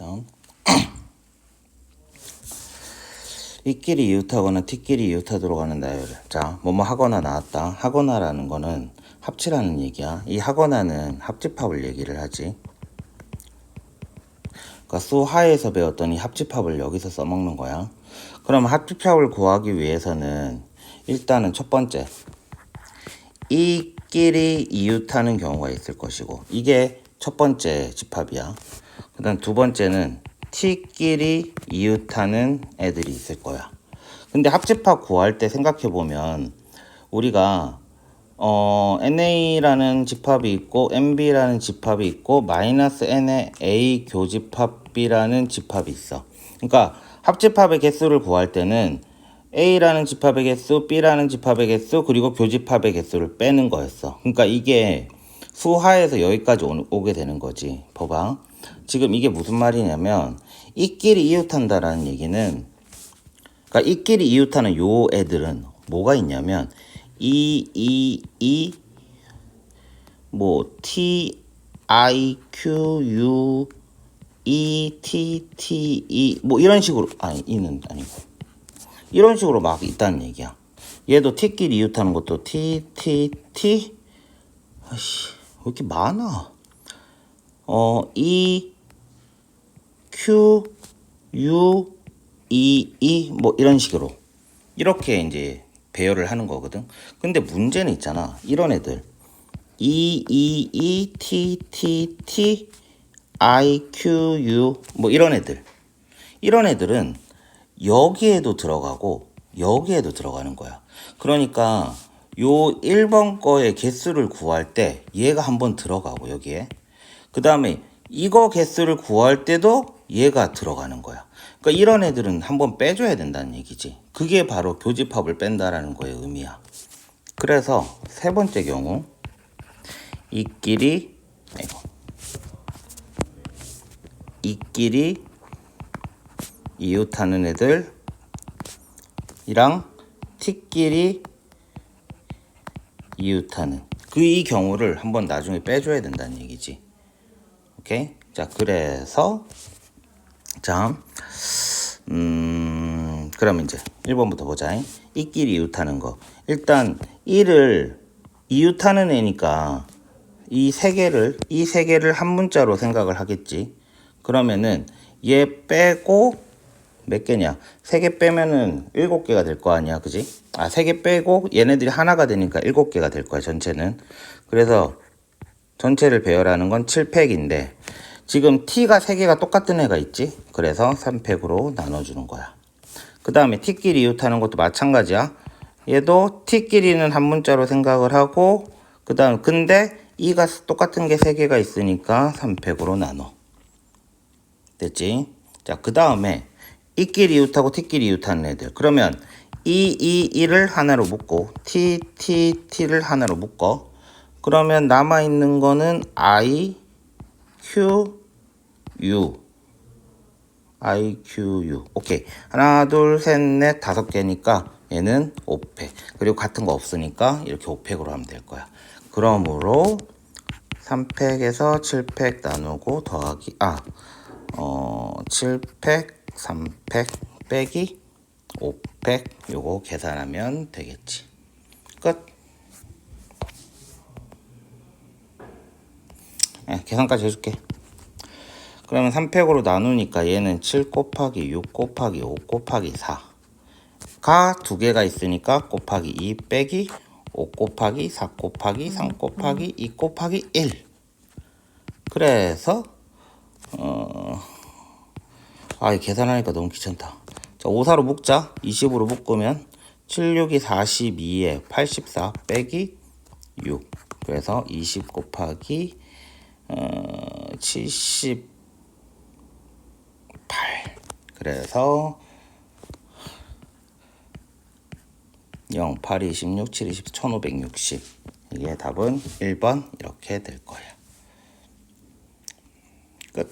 자. 이끼리 이웃하거나 티끼리 이웃하도록 하는 나열을 자 뭐뭐 하거나 나왔다. 하거나라는 거는 합치라는 얘기야. 이 하거나는 합집합을 얘기를 하지. 그러니까 수하에서 배웠던 이 합집합을 여기서 써먹는 거야. 그럼 합집합을 구하기 위해서는 일단은 첫 번째 이 끼리 이웃하는 경우가 있을 것이고 이게 첫 번째 집합이야 그 다음 두 번째는 t끼리 이웃하는 애들이 있을 거야. 근데 합집합 구할 때 생각해 보면 우리가 어, NA라는 집합이 있고 MB라는 집합이 있고 마이너스 N의 A 교집합이라는 집합이 있어. 그러니까 합집합의 개수를 구할 때는 A라는 집합의 개수, B라는 집합의 개수, 그리고 교집합의 개수를 빼는 거였어. 그러니까 이게 수하에서 여기까지 오, 오게 되는 거지. 봐봐. 지금 이게 무슨 말이냐면 이끼리 이웃한다라는 얘기는 그러니까 이끼리 이웃하는 요 애들은 뭐가 있냐면 이 이 이 뭐 T I Q U E T T E 뭐 이런 식으로 아니 이는 아니고 이런 식으로 막 있다는 얘기야. 얘도 T끼리 이웃하는 것도 T T T 아씨 왜 이렇게 많아? 어 E Q, U, E, E 뭐 이런 식으로 이렇게 이제 배열을 하는 거거든. 근데 문제는 있잖아. 이런 애들 E, E, E, T, T, T, I, Q, U 뭐 이런 애들 이런 애들은 여기에도 들어가고 여기에도 들어가는 거야. 그러니까 요 1번 거의 개수를 구할 때 얘가 한번 들어가고 여기에 그 다음에 이거 개수를 구할 때도 얘가 들어가는 거야. 그러니까 이런 애들은 한번 빼줘야 된다는 얘기지. 그게 바로 교집합을 뺀다라는 거의 의미야. 그래서 세 번째 경우 이끼리 이끼리 이웃하는 애들이랑 티끼리 이웃하는 그 이 경우를 한번 나중에 빼줘야 된다는 얘기지. 오케이? 자, 그래서 자, 음, 그럼 이제 1번부터 보자. 이끼리 이웃하는 거. 일단 1을 이웃하는 애니까 이 세 개를 이 세 개를 한 문자로 생각을 하겠지. 그러면은 얘 빼고 몇 개냐? 세 개 빼면은 일곱 개가 될 거 아니야, 그지? 아, 세 개 빼고 얘네들이 하나가 되니까 일곱 개가 될 거야, 전체는. 그래서 전체를 배열하는 건 7팩인데 지금 t가 3개가 똑같은 애가 있지 그래서 3팩으로 나눠주는 거야 그 다음에 t끼리 이웃하는 것도 마찬가지야 얘도 t끼리는 한 문자로 생각을 하고 그 다음 근데 이가 똑같은 게 3개가 있으니까 3팩으로 나눠 됐지 자 그 다음에 이끼리 이웃하고 t끼리 이웃하는 애들. 그러면 이, 이, 이를 하나로 묶고 t, t, t를 하나로 묶어. 그러면 남아있는 거는 i, q, U. IQU 오케이. 하나 둘 셋 넷 다섯 개니까 얘는 5팩 그리고 같은 거 없으니까 이렇게 5팩으로 하면 될 거야. 그러므로 3팩에서 7팩 나누고 더하기 아 어, 7팩 3팩 빼기 5팩 요거 계산하면 되겠지. 끝. 네, 계산까지 해줄게. 그러면 3팩으로 나누니까 얘는 7 곱하기 6 곱하기 5 곱하기 4가 두 개가 있으니까 곱하기 2 빼기 5 곱하기 4 곱하기 3 곱하기 2 곱하기 1 그래서 어... 아 계산하니까 너무 귀찮다. 자 5, 4로 묶자. 20으로 묶으면 7, 6이 42에 84 빼기 6 그래서 20 곱하기 어, 70 그래서 0, 8, 26, 7, 20, 1560 이게 답은 1번 이렇게 될 거야. 끝